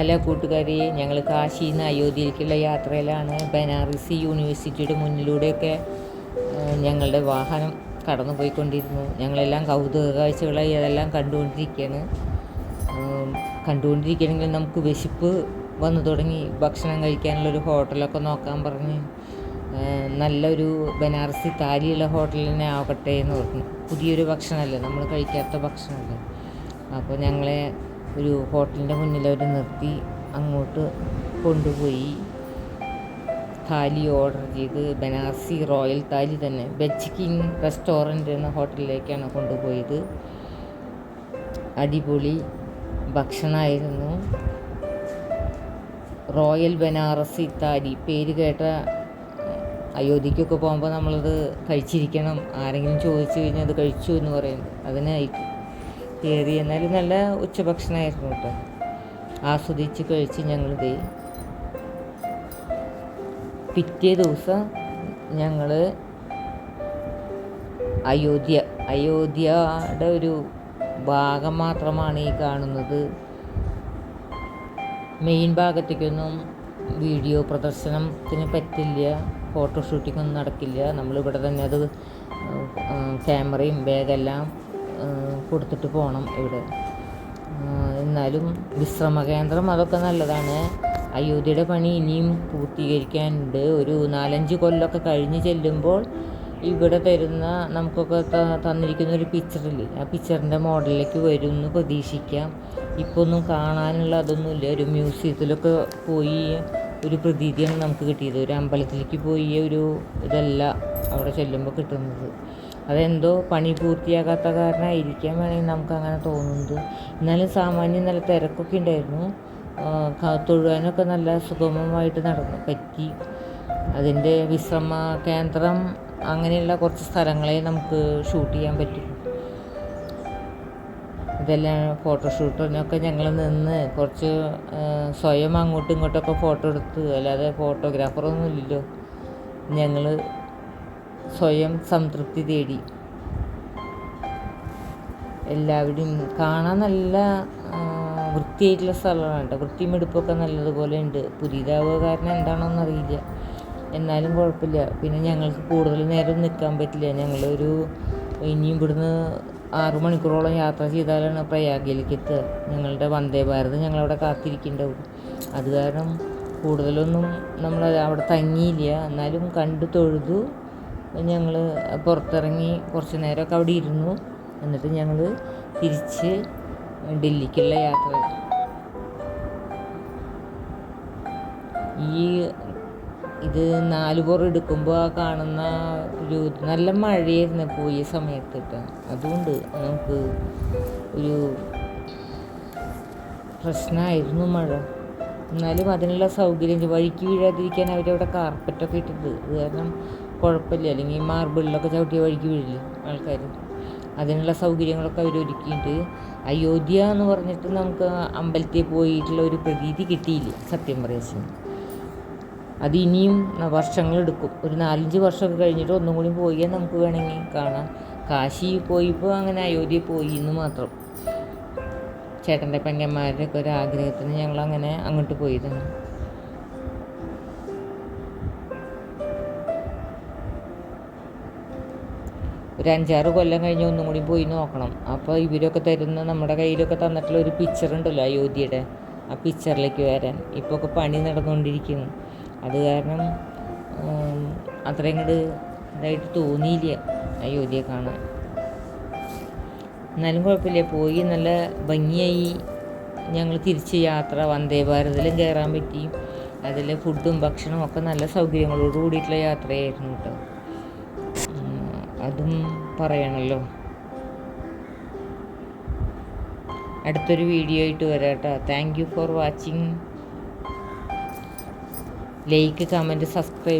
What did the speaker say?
Hello കൂട്ടുകാരി ഞങ്ങൾ കാശിയിൽ നിന്ന് അയോധ്യയിലേക്കുള്ള യാത്രയിലാണ്. ബനാറസി യൂണിവേഴ്സിറ്റിയുടെ മുന്നിലൂടെയൊക്കെ ഞങ്ങളുടെ വാഹനം കടന്നു പോയിക്കൊണ്ടിരുന്നു ഞങ്ങളെല്ലാം കൗതുക കാഴ്ചകളായി അതെല്ലാം കണ്ടുകൊണ്ടിരിക്കുകയാണ്. കണ്ടുകൊണ്ടിരിക്കുകയാണെങ്കിൽ നമുക്ക് വിശപ്പ് വന്നു തുടങ്ങി. ഭക്ഷണം കഴിക്കാനുള്ളൊരു ഹോട്ടലൊക്കെ നോക്കാൻ പറഞ്ഞ്. നല്ലൊരു ബനാറസി താലിയുള്ള ഹോട്ടൽ തന്നെ ആവട്ടെ എന്ന് പറഞ്ഞു. പുതിയൊരു ഭക്ഷണമല്ലേ നമ്മൾ കഴിക്കാത്ത ഭക്ഷണമല്ലേ. അപ്പോൾ ഞങ്ങളെ ഒരു ഹോട്ടലിന്റെ മുന്നിൽ അവർ നിർത്തി അങ്ങോട്ട് കൊണ്ടുപോയി. താലി ഓർഡർ ചെയ്ത് ബനാസി റോയൽ താലി തന്നെ വെജ് കിങ് റെസ്റ്റോറന്റ് എന്ന ഹോട്ടലിലേക്കാണ് കൊണ്ടുപോയത്. അടിപൊളി ഭക്ഷണമായിരുന്നു റോയൽ ബനാറസി താലി പേര് കേട്ട അയോധ്യയ്ക്കൊക്കെ പോകുമ്പോൾ നമ്മളത് കഴിച്ചിരിക്കണം. ആരെങ്കിലും ചോദിച്ചു കഴിഞ്ഞാൽ അത് കഴിച്ചു എന്ന് പറയുന്നത്. അതിനായിട്ട്. കയറി എന്നാലും നല്ല ഉച്ചഭക്ഷണമായിരുന്നു കേട്ടോ. ആസ്വദിച്ച് കഴിച്ച് ഞങ്ങൾ ഇതേ പിറ്റേ ദിവസം ഞങ്ങൾ അയോധ്യ അയോധ്യയുടെ ഒരു ഭാഗം മാത്രമാണ് ഈ കാണുന്നത്. മെയിൻ ഭാഗത്തേക്കൊന്നും വീഡിയോ പ്രദർശനത്തിന് പറ്റില്ല ഫോട്ടോ ഷൂട്ടിങ്ങൊന്നും നടക്കില്ല. നമ്മളിവിടെ തന്നെ അത് ക്യാമറയും ബാഗെല്ലാം കൊടുത്തിട്ട് പോകണം ഇവിടെ. എന്നാലും വിശ്രമ കേന്ദ്രം അതൊക്കെ നല്ലതാണ്. അയോധ്യയുടെ പണി ഇനിയും പൂർത്തീകരിക്കാനുണ്ട്. ഒരു നാലഞ്ച് കൊല്ലമൊക്കെ കഴിഞ്ഞ് ചെല്ലുമ്പോൾ ഇവിടെ തരുന്ന നമുക്കൊക്കെ തന്നിരിക്കുന്ന ഒരു പിക്ചറില്ലേ ആ പിക്ചറിന്റെ മോഡലിലേക്ക് വരും എന്ന് പ്രതീക്ഷിക്കാം. ഇപ്പോൾ ഒന്നും കാണാനുള്ള അതൊന്നുമില്ല. ഒരു മ്യൂസിയത്തിലൊക്കെ പോയി ഒരു പ്രതീതിയാണ് നമുക്ക് കിട്ടിയത്. ഒരു അമ്പലത്തിലേക്ക് പോയി ഒരു ഇതല്ല അവിടെ ചെല്ലുമ്പോൾ കിട്ടുന്നത്. അതെന്തോ പണി പൂർത്തിയാകാത്ത കാരണമായിരിക്കാം വേണമെങ്കിൽ നമുക്ക് അങ്ങനെ തോന്നുന്നത്. എന്നാലും സാമാന്യം നല്ല തിരക്കൊക്കെ ഉണ്ടായിരുന്നു. തൊഴുവാനൊക്കെ നല്ല സുഗമമായിട്ട് നടന്നു പറ്റി. അതിന്റെ വിശ്രമ കേന്ദ്രം അങ്ങനെയുള്ള കുറച്ച് സ്ഥലങ്ങളെ നമുക്ക് ഷൂട്ട് ചെയ്യാൻ പറ്റും. ഇതെല്ലാം ഫോട്ടോഷൂട്ടിനൊക്കെ ഞങ്ങൾ നിന്ന് കുറച്ച് സ്വയം അങ്ങോട്ടും ഇങ്ങോട്ടൊക്കെ ഫോട്ടോ എടുത്ത് അല്ലാതെ ഫോട്ടോഗ്രാഫറൊന്നും ഇല്ലല്ലോ. ഞങ്ങൾ സ്വയം സംതൃപ്തി തേടി. എല്ലാവരും കാണാൻ നല്ല വൃത്തിയായിട്ടുള്ള സ്ഥലമാണ് കേട്ടോ. വൃത്തിയും എടുപ്പൊക്കെ നല്ലതുപോലെ ഉണ്ട്. പുതിയതാവുക കാരണം എന്താണോന്ന് അറിയില്ല. എന്നാലും കുഴപ്പമില്ല. പിന്നെ ഞങ്ങൾക്ക് കൂടുതൽ നേരം നിൽക്കാൻ പറ്റില്ല. ഞങ്ങളൊരു ഇനിയും ഇവിടുന്ന് ആറു മണിക്കൂറോളം യാത്ര ചെയ്താലാണ് പ്രയാഗയിലേക്ക് എത്തുക. ഞങ്ങളുടെ വന്ദേ ഭാരത് ഞങ്ങളവിടെ കാത്തിരിക്കുന്നുണ്ടാവും. അത് കാരണം കൂടുതലൊന്നും നമ്മൾ അവിടെ തങ്ങിയില്ല. എന്നാലും കണ്ടു തൊഴുതു ഞങ്ങൾ പുറത്തിറങ്ങി കുറച്ച് നേരമൊക്കെ അവിടെ ഇരുന്നു. എന്നിട്ട് ഞങ്ങൾ തിരിച്ച് ഡൽഹിക്കുള്ള യാത്ര. ഈ ഇത് നാല് പുറം എടുക്കുമ്പോൾ ആ കാണുന്ന ഒരു നല്ല മഴയായിരുന്നു പോയ സമയത്ത് കേട്ടോ. അതുകൊണ്ട് നമുക്ക് ഒരു പ്രശ്നമായിരുന്നു മഴ. എന്നാലും അതിനുള്ള സൗകര്യം വഴിക്ക് വീഴാതിരിക്കാൻ അവരവിടെ കാർപ്പറ്റൊക്കെ ഇട്ടിട്ടുണ്ട്. അത് കാരണം കുഴപ്പമില്ല. അല്ലെങ്കിൽ മാർബിളിലൊക്കെ ചവിട്ടിയ വഴിക്ക് വീഴില്ലേ ആൾക്കാർ അതിനുള്ള സൗകര്യങ്ങളൊക്കെ അവർ ഒരുക്കിയിട്ട് അയോധ്യ എന്ന് പറഞ്ഞിട്ട് നമുക്ക് അമ്പലത്തിൽ പോയിട്ടുള്ള ഒരു പ്രതീതി കിട്ടിയില്ല സത്യം പറയാ അത് ഇനിയും വർഷങ്ങളെടുക്കും ഒരു നാലഞ്ച് വർഷമൊക്കെ കഴിഞ്ഞിട്ട് ഒന്നും കൂടി പോയാൽ നമുക്ക് വേണമെങ്കിൽ കാണാം. കാശി പോയിപ്പോൾ അങ്ങനെ അയോധ്യ പോയി എന്ന് മാത്രം. ചേട്ടന്റെ പെങ്ങന്മാരുടെയൊക്കെ ഒരു ആഗ്രഹത്തിന് ഞങ്ങൾ അങ്ങനെ അങ്ങോട്ട് പോയതാണ്. ഒരു അഞ്ചാറ് കൊല്ലം കഴിഞ്ഞ് ഒന്നും കൂടി പോയി നോക്കണം. അപ്പോൾ ഇവരൊക്കെ തരുന്ന നമ്മുടെ കയ്യിലൊക്കെ തന്നിട്ടുള്ള ഒരു പിക്ചർ ഉണ്ടല്ലോ അയോധ്യയുടെ. ആ പിക്ചറിലേക്ക് വരാൻ. ഇപ്പോൾ ഒക്കെ പണി നടന്നുകൊണ്ടിരിക്കുന്നു. അത് കാരണം അത്രയും കൂടി ഇതായിട്ട് തോന്നിയില്ല അയോധ്യ കാണാൻ. എന്നാലും കുഴപ്പമില്ല. പോയി നല്ല ഭംഗിയായി ഞങ്ങൾ തിരിച്ച് യാത്ര. വന്ദേ ഭാരതിലും കയറാൻ പറ്റി. അതിൽ ഫുഡും ഭക്ഷണവും ഒക്കെ നല്ല സൗകര്യങ്ങളോട് കൂടിയിട്ടുള്ള യാത്രയായിരുന്നു കേട്ടോ. അതും പറയണല്ലോ. അടുത്തൊരു വീഡിയോ ആയിട്ട് വരാട്ടോ. Thank you for watching like comment subscribe